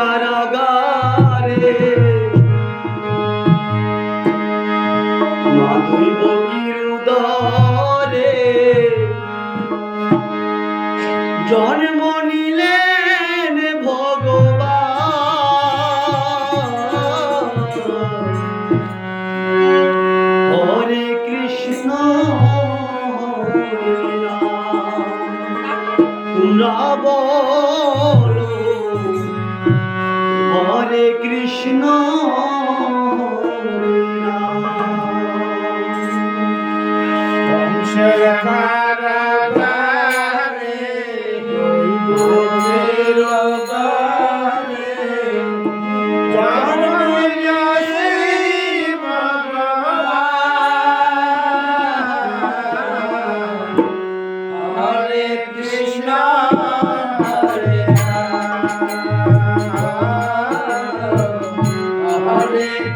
কারাগারে। মাধুরী বকির জন্ম নিলেন ভগবান। হরে কৃষ্ণ রাম।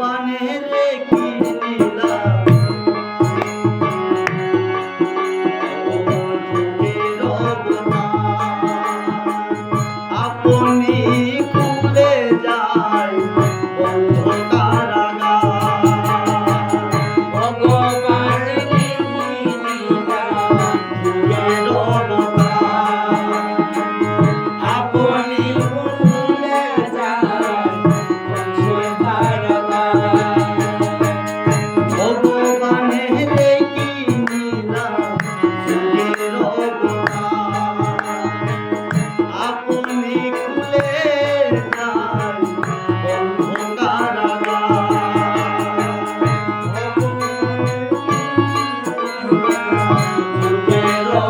বানে রেখে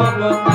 জগত